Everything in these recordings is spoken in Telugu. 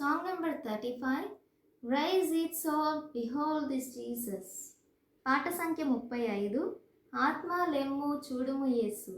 Song number 35 Rise it soul, behold this Jesus. పాట సంఖ్య ముప్పై ఐదు ఆత్మ లెమ్ము చూడుము యేసు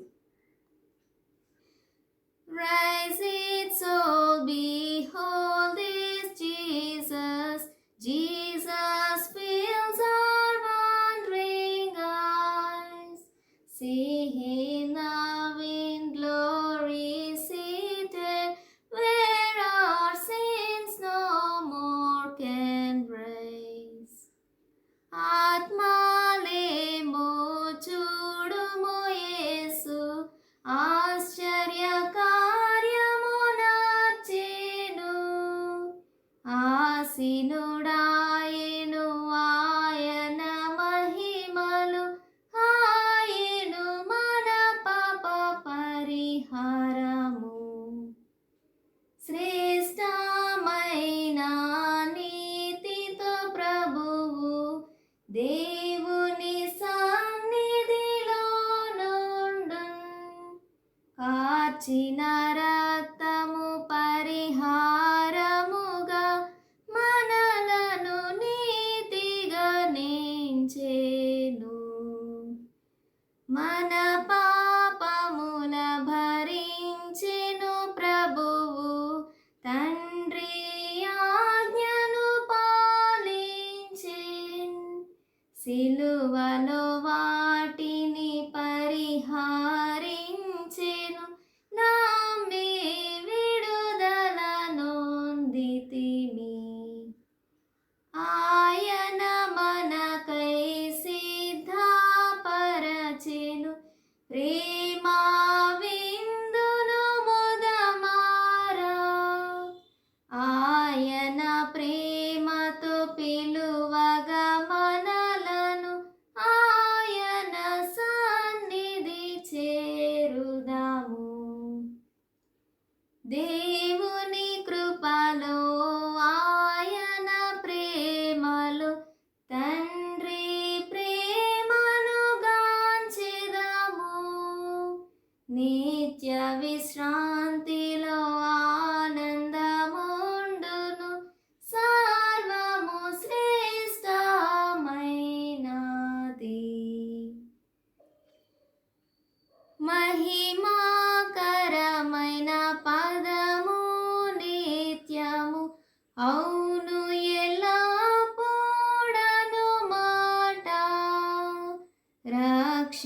ఆసీనుడాయను ఆయన మహిమలు ఆయను మన పాప పరిహారము. శ్రేష్టమైన నీతితో ప్రభువు దేవుని సన్నిధిలో నుండు కాచినరా సిలువలో దేవుని కృపలో ఆయన ప్రేమలో తండ్రి ప్రేమను గాంచెదము. నిత్య విశ్రాంతిలో ఆనందముండును సర్వము శ్రేష్టమైనది. మహిమా అవును ఎలా పోడను మాట? రక్షింపబడినా